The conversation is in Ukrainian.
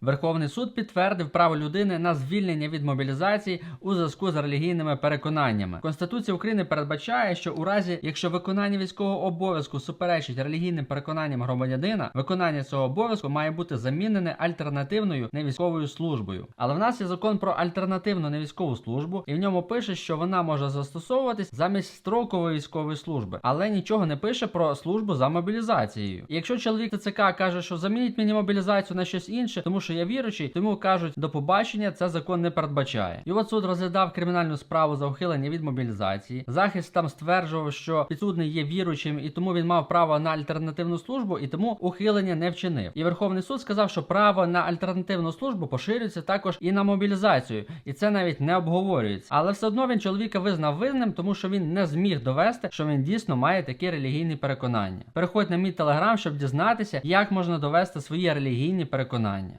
Верховний суд підтвердив право людини на звільнення від мобілізації у зв'язку з релігійними переконаннями. Конституція України передбачає, що у разі, якщо виконання військового обов'язку суперечить релігійним переконанням громадянина, виконання цього обов'язку має бути замінене альтернативною невійськовою службою. Але в нас є закон про альтернативну невійськову службу, і в ньому пише, що вона може застосовуватись замість строкової військової служби, але нічого не пише про службу за мобілізацією. І якщо чоловік ТЦК каже, що замініть мені мобілізацію на щось інше, тому що я віруючий, тому кажуть до побачення, це закон не передбачає. От суд розглядав кримінальну справу за ухилення від мобілізації. Захист там стверджував, що підсудний є віруючим, і тому він мав право на альтернативну службу, і тому ухилення не вчинив. І Верховний суд сказав, що право на альтернативну службу поширюється також і на мобілізацію, і це навіть не обговорюється. Але все одно він чоловіка визнав винним, тому що він не зміг довести, що він дійсно має такі релігійні переконання. Переходь на мій телеграм, щоб дізнатися, як можна довести свої релігійні переконання.